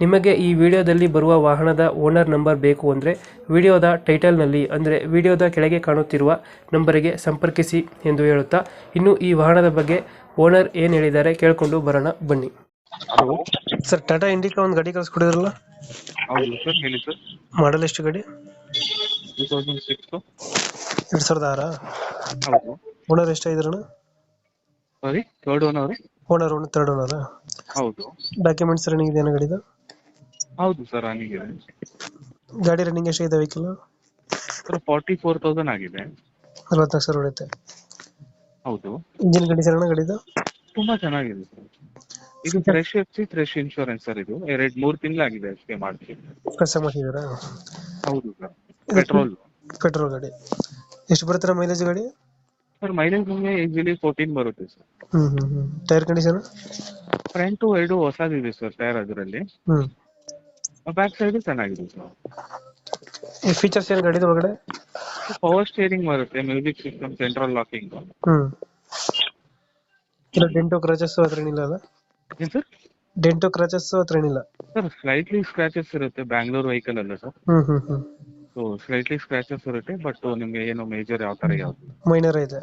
ನಿಮಗೆ ಈ ವಿಡಿಯೋದಲ್ಲಿ ಬರುವ ವಾಹನದ ಓನರ್ ನಂಬರ್ ಬೇಕು ಅಂದರೆ ವಿಡಿಯೋದ ಟೈಟಲ್ನಲ್ಲಿ ಅಂದರೆ ವಿಡಿಯೋದ ಕೆಳಗೆ ಕಾಣುತ್ತಿರುವ ನಂಬರಿಗೆ ಸಂಪರ್ಕಿಸಿ ಎಂದು ಹೇಳುತ್ತಾ ಇನ್ನು ಈ ವಾಹನದ ಬಗ್ಗೆ ಓನರ್ ಏನು ಹೇಳಿದ್ದಾರೆ ಕೇಳಿಕೊಂಡು ಬರೋಣ ಬನ್ನಿ. ಹಲೋ. ಸರ್ ಟಾಟಾ ಇಂಡಿಕಾ ಒಂದು ಗಾಡಿ ಕಳಿಸ್ಕೊಡಿದ್ರಲ್ಲ? ಹೌದು ಸರ್ ಹೇಳಿ ಸರ್. ಮಾಡಲ್ ಎಷ್ಟು ಗಾಡಿ? Two thousand six. ಎರಡು ಸಾವಿರದ ಆರ? ಹೌದು. ಓನರ್ ಎಷ್ಟಾಗಿದ್ರಣ ಸಾರಿ ಥರ್ಡ್ ಒನ್ ಅವರು ಓನರ್ ತರ್ಡ್ ಓನರ್ ಹೌದು. ಡಾಕ್ಯುಮೆಂಟ್ಸ್ ರನ್ನಿಂಗ್ ಇದೆಯಾ ಗಾಡಿದು? ಹೌದು ಸರ್ ನನಗೆ ಗಾಡಿ ರನ್ನಿಂಗ್ ಎಷ್ಟಾಗಿದೆ vehicle sir forty four thousand ಆಗಿದೆ. ನಲ್ವತ್ನಾಲ್ಕು ಸಾವಿರ ಹೊಡೆಯುತ್ತೆ ಹೌದು. ಇಂಜಿನ್ ಗಾಡಿ ಸರ್ ಗಾಡಿದು? ತುಂಬಾ ಚೆನ್ನಾಗಿದೆ ಸರ್. ಇದು fresh FC fresh insurance sir ಇದು. ಎರಡ್ ಮೂರ್ ತಿಂಗಳಾಗಿದೆ ಅಷ್ಟೇ ಮಾಡ್ತೀವಿ. ಕೆಲಸ ಮಾಡಿದ್ದೀರಾ ಹೌದು ಸರ್. ಪೆಟ್ರೋಲ್ ಪೆಟ್ರೋಲ್ ಗಾಡಿ. ಎಷ್ಟು ಬರುತ್ತೆ ಮೈಲೇಜ್ ಗಾಡಿ? ಸರ್ ಮೈಲೇಜ್ ನಿಮಗೆ ಈಸಿಲಿ ಫೋರ್ಟೀನ್ ಬರುತ್ತೆ ಸರ್. ಹ್ಮ್ ಹ್ಮ್ ಹ್ಮ್. ಟೈರ್ ಕಂಡೀಷನ್ ಫ್ರಂಟು ಎರಡು ಹೊಸದಿದೆ ಸರ್ ಟೈರ್ ಅದರಲ್ಲಿ. ಹ್ಮ್. ಬ್ಯಾಕ್ ಸೈಡ್ ಚೆನ್ನಾಗಿದೆ. ಸರ್ ಈ ಫೀಚರ್ಸ್ ಏನು ಗಾಡಿದ ಒಳಗಡೆ ಪವರ್ ಸ್ಟೇರಿಂಗ್ ಬರುತ್ತೆ ಮ್ಯೂಸಿಕ್ ಸಿಸ್ಟಮ್ ಸೆಂಟ್ರಲ್ ಲಾಕಿಂಗ್ ಹ್ಮ್. ಇಲ್ಲ ಡೆಂಟೋ ಕ್ರಾಚಸ್ ಹತ್ರ ಏನಿಲ್ಲ ಅಲ್ಲ? ಏನ್ ಸರ್ ಡೆಂಟೋ ಕ್ರಾಚಸ್ ಹತ್ರ ಏನಿಲ್ಲ? ಸರ್ ಸ್ಲೈಟ್ಲಿ ಸ್ಕ್ರಾಚಸ್ ಇರುತ್ತೆ ಬೆಂಗಳೂರು ವೆಹಿಕಲ್ ಅಲ್ಲ ಸರ್ ಹ್ಮ್ ಹ್ಮ್ ಹ್ಮ್. ಸೊ ಸ್ಲೈಟ್ಲಿ ಸ್ಕ್ರಾಚಸ್ ಇರುತ್ತೆ ಬಟ್ ನಿಮ್ಗೆ ಏನು ಮೇಜರ್ ಯಾವ ತರ ಯಾವ್ದು? ಮೈನರ್ ಇದೆ.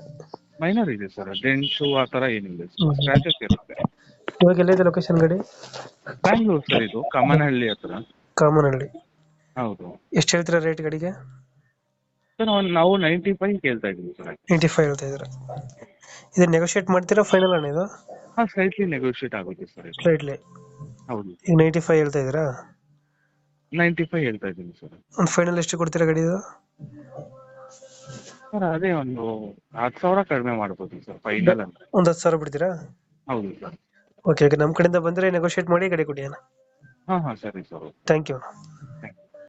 ಮೈನರ್ ಇದೆ ಸರ್ ಡೆಂಟ್ಸು ಆ ತರ ಏನಿಲ್ಲ ಸ್ಕ್ರಾಚಸ್ ಇರುತ್ತೆ. ಇವಾಗ ಎಲ್ಲಿದೆ ಲೊಕೇಶನ್ ಗಾಡಿ? ಬ್ಯಾಂಗ್ಳೂರ್ ಸರ್ ಇದು ಕಮ್ಮನಹಳ್ಳಿ ಹತ್ರ. ಕಾಮನ್ ಹಳ್ಳಿ ಹೌದು. ಎಷ್ಟು ಹೇಳ್ತೀರಾ ರೇಟ್ ಗಾಡಿಗೆ? ಸರ್ ನಾವು ನೈಂಟಿ ಫೈವ್ ಕೇಳ್ತಾ ಇದೀವಿ ಸರ್ ಏಯ್ಟಿ ಫೈವ್ ಹೇಳ್ತಾ ಇದ್ದೀರಾ? ಇದು ನೆಗೋಷಿಯೇಟ್ ಮಾಡ್ತೀರಾ ಫೈನಲ್ ಅಣ್ಣ ಇದು? ಹಾಂ ಸ್ಲೈಟ್ಲಿ ನೆಗೋಷಿಯೇಟ್ ಆಗುತ್ತೆ ಸರ್ ಇದು. ಸ್ಲೈಟ್ಲಿ ಹೌದು. ಈಗ ನೈಂಟಿ ಫೈವ್ ಹೇಳ್ತಾ ಇದ್ದೀರಾ? ನೈಂಟಿ ಫೈವ್ ಹೇಳ್ತಾ ಇದ್ದೀನಿ ಸರ್ ಒಂದು ಫೈನಲ್ ಎಷ್ಟು ಕೊಡ್ತೀರಾ ಗಾಡಿ ಇದು? ಸರ್ ಅದೇ ಒಂದು ಹತ್ತು ಸಾವಿರ ಕಡಿಮೆ ಮಾಡ್ಬೋದು ಸರ್ ಫೈನಲ್ ಅಂದ್ರೆ ಒಂದು ಹತ್ತು ಸಾವಿರ ಬಿಡ್ತೀರಾ? ಹೌದು ಸರ್ ಓಕೆ ಓಕೆ ನಮ್ಮ ಕಡೆಯಿಂದ ಬಂದ್ರೆ ನೆಗೋಷಿಯೇಟ್ ಮಾಡಿ ಗಾಡಿ ಕೊಡಿ ಅಣ್ಣ. ಹಾ ಹಾ ಸರಿ ಸರ್. Thank you